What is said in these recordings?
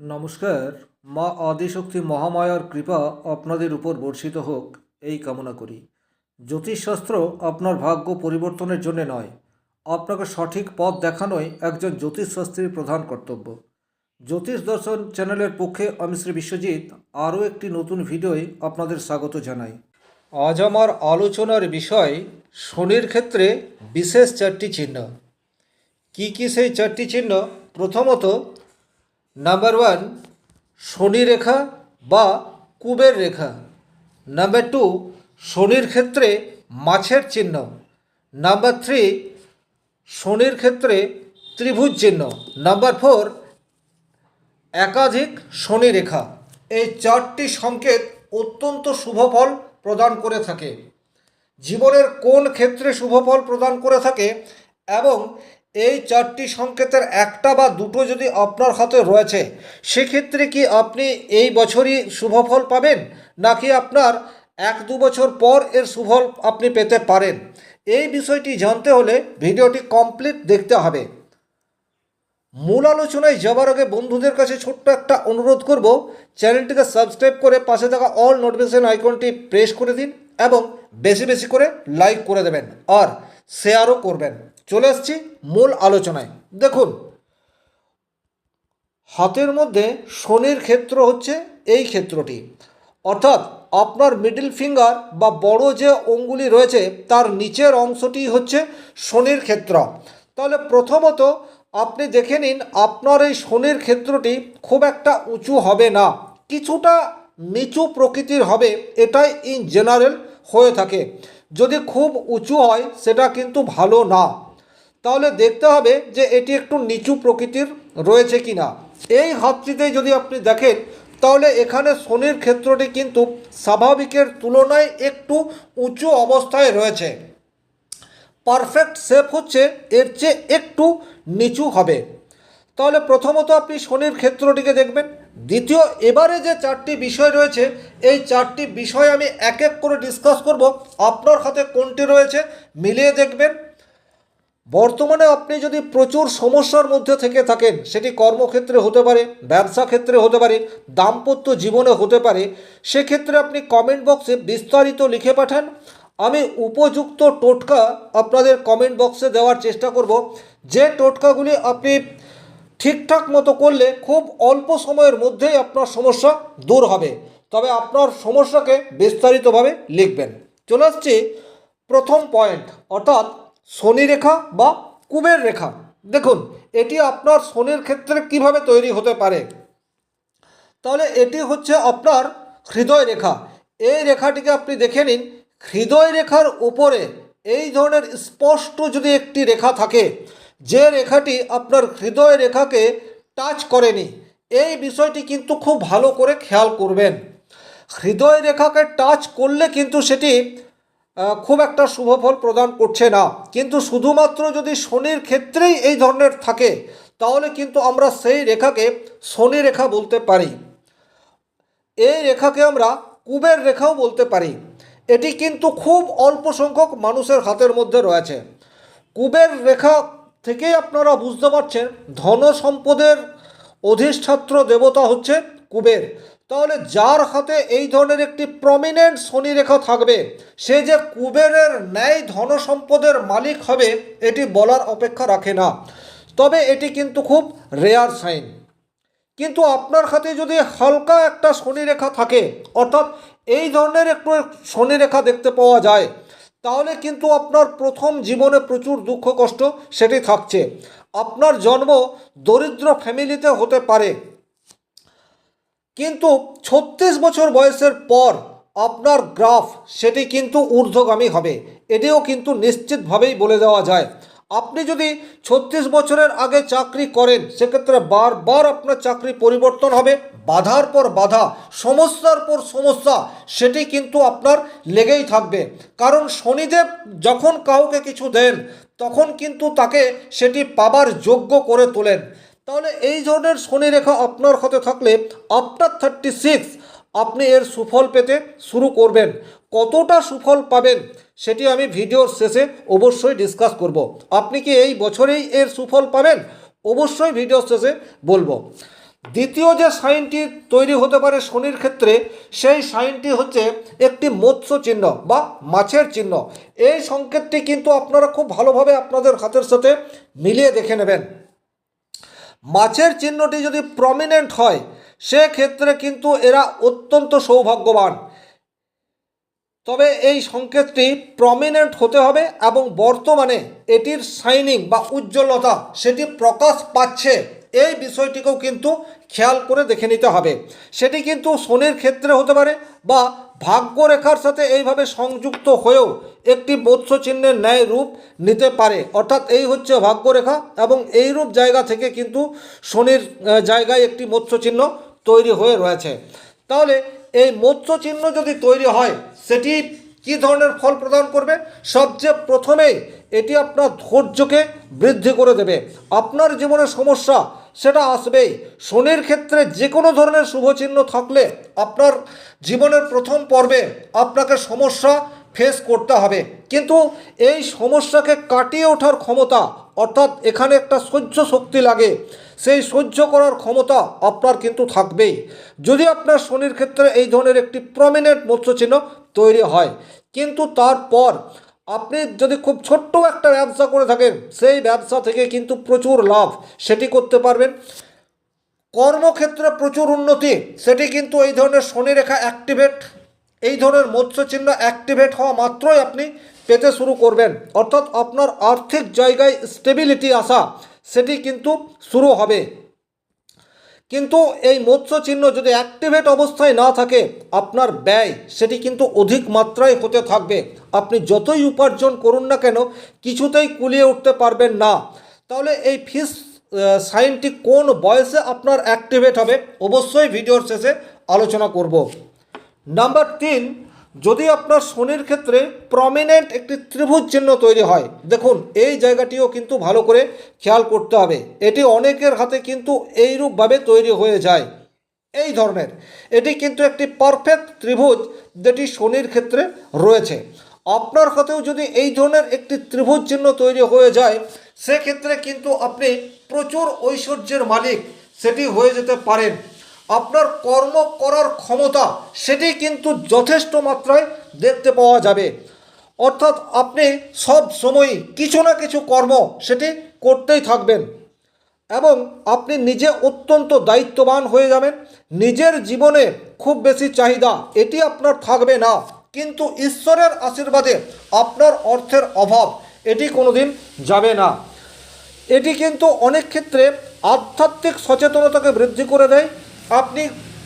নমস্কার, মা আদিশক্তি মহামায়ার কৃপা আপনাদের উপর বর্ষিত হোক, এই কামনা করি। জ্যোতিষশাস্ত্র আপনার ভাগ্য পরিবর্তনের জন্য নয়, আপনাকে সঠিক পথ দেখানোই একজন জ্যোতিষশাস্ত্রীর প্রধান কর্তব্য। জ্যোতিষ দর্শন চ্যানেলের পক্ষে আমি শ্রী বিশ্বজিৎ, আরও একটি নতুন ভিডিওয় আপনাদের স্বাগত জানাই। আজ আমার আলোচনার বিষয় শনির ক্ষেত্রে বিশেষ চারটি চিহ্ন। কি কি সেই চারটি চিহ্ন? প্রথমত নাম্বার ওয়ান শনি রেখা বা কুবের রেখা। নাম্বার টু শনির ক্ষেত্রে মাছের চিহ্ন। নাম্বার থ্রি শনির ক্ষেত্রে ত্রিভুজ চিহ্ন। নাম্বার ফোর একাধিক শনি রেখা। এই চারটি সংকেত অত্যন্ত শুভ ফল প্রদান করে থাকে। জীবনের কোন ক্ষেত্রে শুভফল প্রদান করে থাকে এবং এই চারটি সংকেতের একটা বা দুটো যদি আপনার হাতে রয়েছে, সেক্ষেত্রে কি আপনি এই বছরই শুভফল পাবেন? নাকি আপনার এক দু বছর পর এর সুফল আপনি পেতে পারেন? এই বিষয়টি জানতে হলে ভিডিওটি কমপ্লিট দেখতে হবে। মূল আলোচনায় যাবার আগে বন্ধুদের কাছে ছোট্ট একটা অনুরোধ করব, চ্যানেলটিকে সাবস্ক্রাইব করে পাশে থাকা অল নোটিফিকেশন আইকনটি প্রেস করে দিন এবং বেশি বেশি করে লাইক করে দেবেন আর শেয়ারও করবেন। চলে আসছি মূল আলোচনায়। দেখুন, হাতের মধ্যে শনির ক্ষেত্র হচ্ছে এই ক্ষেত্রটি। অর্থাৎ আপনার মিডল ফিঙ্গার বা বড় যে অঙ্গুলি রয়েছে, তার নিচের অংশটি হচ্ছে শনির ক্ষেত্র। তাহলে প্রথমত আপনি দেখে নিন, আপনার এই শনির ক্ষেত্রটি খুব একটা উঁচু হবে না। কিছুটা নিচু প্রকৃতির হবে, এটাই ইন জেনারেল হয়ে থাকে। যদি খুব উঁচু হয়, সেটা কিন্তু ভালো না। তাহলে দেখতে হবে যে এটি একটু নিচু প্রকৃতির রয়েছে কি না এই হাতটিতে যদি আপনি দেখেন, তাহলে এখানে শনির ক্ষেত্রটি কিন্তু স্বাভাবিকের তুলনায় একটু উঁচু অবস্থায় রয়েছে। পারফেক্ট শেপ হচ্ছে এর চেয়ে একটু নিচু হবে। তাহলে প্রথমত আপনি শনির ক্ষেত্রটিকে দেখবেন। দ্বিতীয়, এবারে যে চারটি বিষয় রয়েছে, এই চারটি বিষয় আমি এক এক করে ডিসকাস করব। আপনার হাতে কোনটি রয়েছে, মিলিয়ে দেখবেন। বর্তমানে আপনি যদি প্রচুর সমস্যার মধ্যে থেকে থাকেন, সেটি কর্মক্ষেত্রে হতে পারে, ব্যবসা ক্ষেত্রে হতে পারে, দাম্পত্য জীবনে হতে পারে, সেক্ষেত্রে আপনি কমেন্ট বক্সে বিস্তারিত লিখে পাঠান। আমি উপযুক্ত টোটকা আপনাদের কমেন্ট বক্সে দেওয়ার চেষ্টা করব। যে টোটকাগুলি আপনি ঠিকঠাক মতো করলে খুব অল্প সময়ের মধ্যেই আপনার সমস্যা দূর হবে। তবে আপনার সমস্যাকে বিস্তারিতভাবে লিখবেন। চলে আসছি প্রথম পয়েন্ট অর্থাৎ শনি রেখা বা কুবের রেখা। দেখুন, এটি আপনার শনির ক্ষেত্রে কীভাবে তৈরি হতে পারে? তাহলে এটি হচ্ছে আপনার হৃদয় রেখা। এই রেখাটিকে আপনি দেখে নিন। হৃদয় রেখার উপরে এই ধরনের স্পষ্ট যদি একটি রেখা থাকে, যে রেখাটি আপনার হৃদয় রেখাকে টাচ করেনি, এই বিষয়টি কিন্তু খুব ভালো করে খেয়াল করবেন। হৃদয় রেখাকে টাচ করলে কিন্তু সেটি খুব একটা শুভ ফল প্রদান করছে না। কিন্তু শুধুমাত্র যদি শনির ক্ষেত্রেই এই ধরনের থাকে, তাহলে কিন্তু আমরা সেই রেখাকে শনি রেখা বলতে পারি। এই রেখাকে আমরা কুবের রেখাও বলতে পারি। এটি কিন্তু খুব অল্প সংখ্যক মানুষের হাতের মধ্যে রয়েছে। কুবের রেখা থেকেই আপনারা বুঝতে পারছেন ধন সম্পদের অধিষ্ঠাত্র দেবতা হচ্ছে কুবের। তাহলে যার হাতে এই ধরনের একটি প্রমিনেন্ট শনি রেখা থাকবে, সে যে কুবেরের ন্যায় ধন সম্পদের মালিক হবে, এটি বলার অপেক্ষা রাখে না। তবে এটি কিন্তু খুব রেয়ার সাইন কিন্তু আপনার হাতে যদি হালকা একটা শনি রেখা থাকে, অর্থাৎ এই ধরনের একটু শনি রেখা দেখতে পাওয়া যায়, তাহলে কিন্তু আপনার প্রথম জীবনে প্রচুর দুঃখ কষ্ট সেটি থাকছে। আপনার জন্ম দরিদ্র ফ্যামিলিতে হতে পারে কিন্তু ছত্রিশ বছর বয়সের পর আপনার গ্রাফ সেটি কিন্তু ঊর্ধ্বগামী হবে। এটিও কিন্তু নিশ্চিতভাবেই বলে দেওয়া যায়। আপনি যদি ছত্রিশ বছরের আগে চাকরি করেন, সেক্ষেত্রে বারবার আপনার চাকরি পরিবর্তন হবে। বাধার পর বাধা, সমস্যার পর সমস্যা, সেটি কিন্তু আপনার লেগেই থাকবে। কারণ শনিদেব যখন কাউকে কিছু দেন, তখন কিন্তু তাকে সেটি পাবার যোগ্য করে তোলেন। তাহলে এই ধরনের শনি রেখা আপনার হাতে থাকলে আফটার থার্টি সিক্স আপনি এর সুফল পেতে শুরু করবেন। কতটা সুফল পাবেন সেটি আমি ভিডিওর শেষে অবশ্যই ডিসকাস করব। আপনি কি এই বছরেই এর সুফল পাবেন? অবশ্যই ভিডিওর শেষে বলব। দ্বিতীয় যে সাইনটি তৈরি হতে পারে শনির ক্ষেত্রে, সেই সাইনটি হচ্ছে একটি মৎস্য চিহ্ন বা মাছের চিহ্ন। এই সংকেতটি কিন্তু আপনারা খুব ভালোভাবে আপনাদের হাতের সাথে মিলিয়ে দেখে নেবেন। মাছের চিহ্নটি যদি প্রমিনেন্ট হয়, সেক্ষেত্রে কিন্তু এরা অত্যন্ত সৌভাগ্যবান। তবে এই সংকেতটি প্রমিনেন্ট হতে হবে এবং বর্তমানে এটির শাইনিং বা উজ্জ্বলতা সেটি প্রকাশ পাচ্ছে, এই বিষয়টিকেও কিন্তু খেয়াল করে দেখে নিতে হবে। সেটি কিন্তু শনির ক্ষেত্রে হতে পারে বা ভাগ্যরেখার সাথে এইভাবে সংযুক্ত হয়েও একটি বৎস চিহ্নের ন্যায় রূপ নিতে পারে। অর্থাৎ এই হচ্ছে ভাগ্যরেখা এবং এই রূপ জায়গা থেকে কিন্তু শনির জায়গায় একটি মৎস্য চিহ্ন তৈরি হয়ে রয়েছে। তাহলে এই মৎস্য চিহ্ন যদি তৈরি হয়, সেটি কি ধরনের ফল প্রদান করবে? সবচেয়ে প্রথমেই এটি আপনার ধৈর্যকে বৃদ্ধি করে দেবে। আপনার জীবনের সমস্যা, সেটা আসবেই। শনির ক্ষেত্রে যে কোনো ধরনের শুভচিহ্ন থাকলে আপনার জীবনের প্রথম পর্বে আপনাকে সমস্যা ফেস করতে হবে। কিন্তু এই সমস্যাকে কাটিয়ে ওঠার ক্ষমতা, অর্থাৎ এখানে একটা সহ্য শক্তি লাগে, সেই সহ্য করার ক্ষমতা আপনার কিন্তু থাকবেই। যদি আপনার শনির ক্ষেত্রে এই ধরনের একটি প্রমিনেন্ট মৎস্যচিহ্ন তৈরি হয়, কিন্তু তারপর আপনি যদি খুব ছোট্ট একটা ব্যবসা করে থাকেন, সেই ব্যবসা থেকে কিন্তু প্রচুর লাভ সেটি করতে পারবেন। কর্মক্ষেত্রে প্রচুর উন্নতি, সেটি কিন্তু এই ধরনের শনি রেখা অ্যাক্টিভেট এই ধরনের মৎস্যচিহ্ন অ্যাক্টিভেট হওয়া মাত্রই আপনি পেতে শুরু করবেন। অর্থাৎ আপনার আর্থিক জায়গায় স্টেবিলিটি আসা, সেটি কিন্তু শুরু হবে। কিন্তু এই মৎস্য চিহ্ন যদি অ্যাক্টিভেট অবস্থায় না থাকে, আপনার ব্যয়, সেটি কিন্তু অধিক মাত্রায় হতে থাকবে। আপনি যতই উপার্জন করুন না কেন, কিছুতেই কুলিয়ে উঠতে পারবেন না। তাহলে এই ফিস সাইনটি কোন বয়সে আপনার অ্যাক্টিভেট হবে, অবশ্যই ভিডিওর শেষে আলোচনা করব। নাম্বার তিন, যদি আপনার শনির ক্ষেত্রে প্রমিনেন্ট একটি ত্রিভুজ চিহ্ন তৈরি হয়, দেখুন, এই জায়গাটিও কিন্তু ভালো করে খেয়াল করতে হবে। এটি অনেকের হাতে কিন্তু এইরূপভাবে তৈরি হয়ে যায়। এই ধরনের, এটি কিন্তু একটি পারফেক্ট ত্রিভুজ যেটি শনির ক্ষেত্রে রয়েছে। আপনার হাতেও যদি এই ধরনের একটি ত্রিভুজ চিহ্ন তৈরি হয়ে যায়, সেক্ষেত্রে কিন্তু আপনি প্রচুর ঐশ্বর্যের মালিক, সেটি হয়ে যেতে পারেন। আপনার কর্ম করার ক্ষমতা, সেটি কিন্তু যথেষ্ট মাত্রায় দেখতে পাওয়া যাবে। অর্থাৎ আপনি সব সময়ই কিছু না কিছু কর্ম সেটি করতেই থাকবেন। এবং আপনি নিজে অত্যন্ত দায়িত্ববান হয়ে যাবেন। নিজের জীবনে খুব বেশি চাহিদা, এটি আপনার থাকবে না। কিন্তু ঈশ্বরের আশীর্বাদে আপনার অর্থের অভাব, এটি কোনোদিন যাবে না। এটি কিন্তু অনেক ক্ষেত্রে আধ্যাত্মিক সচেতনতাকে বৃদ্ধি করে দেয়। আপনি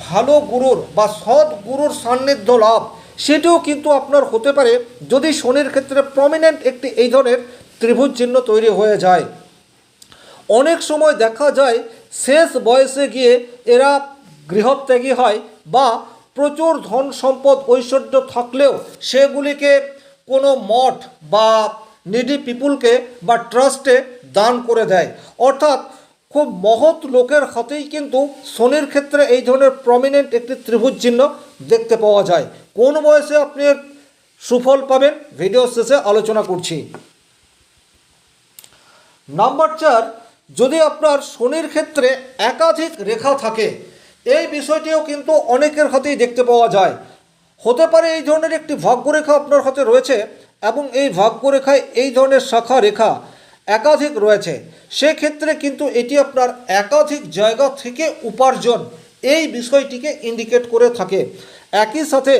ভালো গুরুর বা সৎ গুরুর সান্নিধ্য লাভ, সেটিও কিন্তু আপনার হতে পারে যদি শনির ক্ষেত্রে প্রমিনেন্ট একটি এই ধরনের ত্রিভুজ চিহ্ন তৈরি হয়ে যায়। অনেক সময় দেখা যায় শেষ বয়সে গিয়ে এরা গৃহত্যাগী হয় বা প্রচুর ধন সম্পদ ঐশ্বর্য থাকলেও সেগুলিকে কোনো মঠ বা নিডি পিপুলকে বা ট্রাস্টে দান করে দেয়। অর্থাৎ খুব মহৎ লোকের হাতেই কিন্তু শনির ক্ষেত্রে এই ধরনের প্রমিনেন্ট একটি ত্রিভুজ চিহ্ন দেখতে পাওয়া যায়। কোন বয়সে আপনি সুফল পাবেন? ভিডিও শেষে আলোচনা করছি। নাম্বার চার, যদি আপনার শনির ক্ষেত্রে একাধিক রেখা থাকে, এই বিষয়টিও কিন্তু অনেকের হাতেই দেখতে পাওয়া যায়। হতে পারে এই ধরনের একটি ভাগ্যরেখা আপনার হাতে রয়েছে এবং এই ভাগ্যরেখায় এই ধরনের শাখা রেখা একাধিক রয়েছে। সেক্ষেত্রে কিন্তু এটি আপনার একাধিক জায়গা থেকে উপার্জন এই বিষয়টিকে ইন্ডিকেট করে থাকে। একই সাথে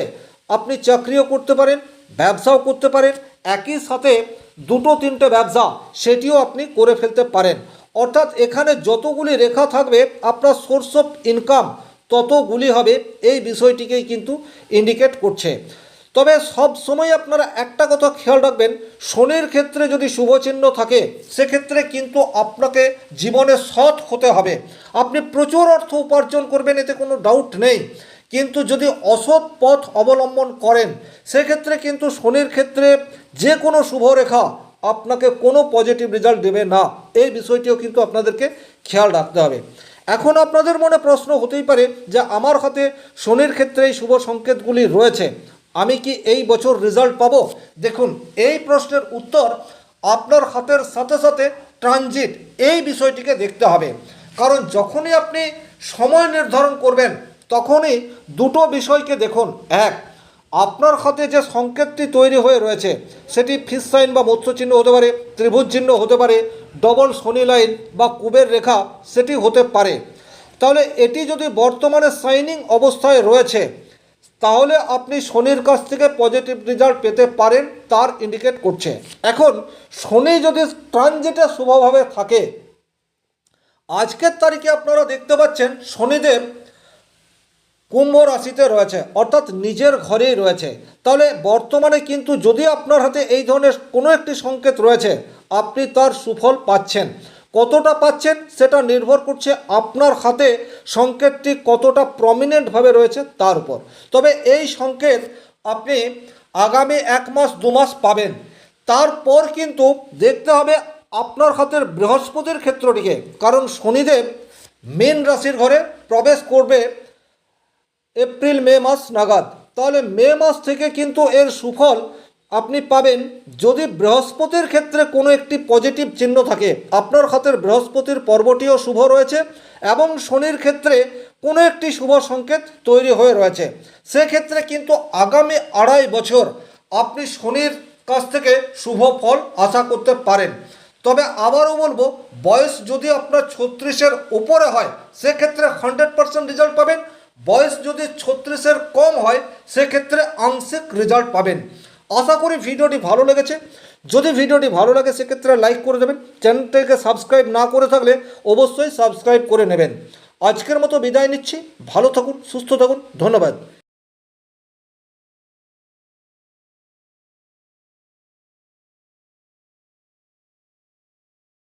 আপনি চাকরিও করতে পারেন, ব্যবসাও করতে পারেন, একই সাথে দুটো তিনটে ব্যবসা সেটিও আপনি করে ফেলতে পারেন। অর্থাৎ এখানে যতগুলি রেখা থাকবে, আপনার সোর্স অফ ইনকাম ততগুলি হবে এই বিষয়টিকেই কিন্তু ইন্ডিকেট করছে। তবে সব সময় আপনারা একটা কথা খেয়াল রাখবেন, শনির ক্ষেত্রে যদি শুভচিহ্ন থাকে, সেক্ষেত্রে কিন্তু আপনাকে জীবনে সৎ হতে হবে। আপনি প্রচুর অর্থ উপার্জন করবেন, এতে কোনো ডাউট নেই। কিন্তু যদি অসৎ পথ অবলম্বন করেন, সেক্ষেত্রে কিন্তু শনির ক্ষেত্রে যে কোনো শুভরেখা আপনাকে কোনো পজিটিভ রেজাল্ট দেবে না। এই বিষয়টিও কিন্তু আপনাদেরকে খেয়াল রাখতে হবে। এখন আপনাদের মনে প্রশ্ন হতেই পারে যে, আমার হাতে শনির ক্ষেত্রে এই শুভ সংকেতগুলি রয়েছে। আমি কি এই বছর রেজাল্ট পাবো? দেখুন, এই প্রশ্নের উত্তর আপনার হাতের সাথে সাথে ট্রানজিট এই বিষয়টিকে দেখতে হবে। কারণ যখনই আপনি সময় নির্ধারণ করবেন, তখনই দুটো বিষয়কে দেখুন। এক, আপনার হাতে যে সংকেতটি তৈরি হয়ে রয়েছে, সেটি ফিস সাইন বা মৎস্য চিহ্ন হতে পারে, ত্রিভুজ চিহ্ন হতে পারে ডবল শনি লাইন বা কুবের রেখা, সেটি হতে পারে। তাহলে এটি যদি বর্তমানে সাইনিং অবস্থায় রয়েছে তাহলে আপনি শনির কাছ থেকে পজিটিভ রেজাল্ট পেতে পারেন, তার ইন্ডিকেট করছে। এখন, শনি যদি ট্রানজিটে শুভভাবে থাকে, আজকের তারিখে আপনারা দেখতে পাচ্ছেন শনিদেব কুম্ভ রাশিতে রয়েছে, অর্থাৎ নিজের ঘরেই রয়েছে। তাহলে বর্তমানে কিন্তু যদি আপনার হাতে এই ধরনের কোনো একটি সংকেত রয়েছে, আপনি তার সুফল পাচ্ছেন। কতটা পাচ্ছেন সেটা নির্ভর করছে আপনার হাতে সংকেতটি কতটা প্রমিনেন্টভাবে রয়েছে তার উপর। তবে এই সংকেত আপনি আগামী এক মাস, দু মাস পাবেন। তারপর কিন্তু দেখতে হবে আপনার হাতের বৃহস্পতির ক্ষেত্রটিকে। কারণ শনিদেব মেন রাশির ঘরে প্রবেশ করবে এপ্রিল, মে মাস নাগাদ। তাহলে মে মাস থেকে কিন্তু এর সুফল আপনি পাবেন, যদি বৃহস্পতির ক্ষেত্রে কোনো একটি পজিটিভ চিহ্ন থাকে, আপনার হাতের বৃহস্পতির পর্বটিও শুভ রয়েছে এবং শনির ক্ষেত্রে কোনো একটি শুভ সংকেত তৈরি হয়ে রয়েছে। সেক্ষেত্রে কিন্তু আগামী আড়াই বছর আপনি শনির কাছ থেকে শুভ ফল আশা করতে পারেন। তবে আবারও বলব, বয়স যদি আপনার ছত্রিশের উপরে হয়, সেক্ষেত্রে হান্ড্রেড পার্সেন্ট রেজাল্ট পাবেন। বয়স যদি ছত্রিশের কম হয়, সেক্ষেত্রে আংশিক রেজাল্ট পাবেন। আশা করি ভিডিওটি ভালো লেগেছে। যদি ভিডিওটি ভালো লাগে, সেক্ষেত্রে লাইক করে দেবেন। চ্যানেলটিকে সাবস্ক্রাইব না করে থাকলে অবশ্যই সাবস্ক্রাইব করে নেবেন। আজকের মতো বিদায় নিচ্ছি। ভালো থাকুন, সুস্থ থাকুন। ধন্যবাদ।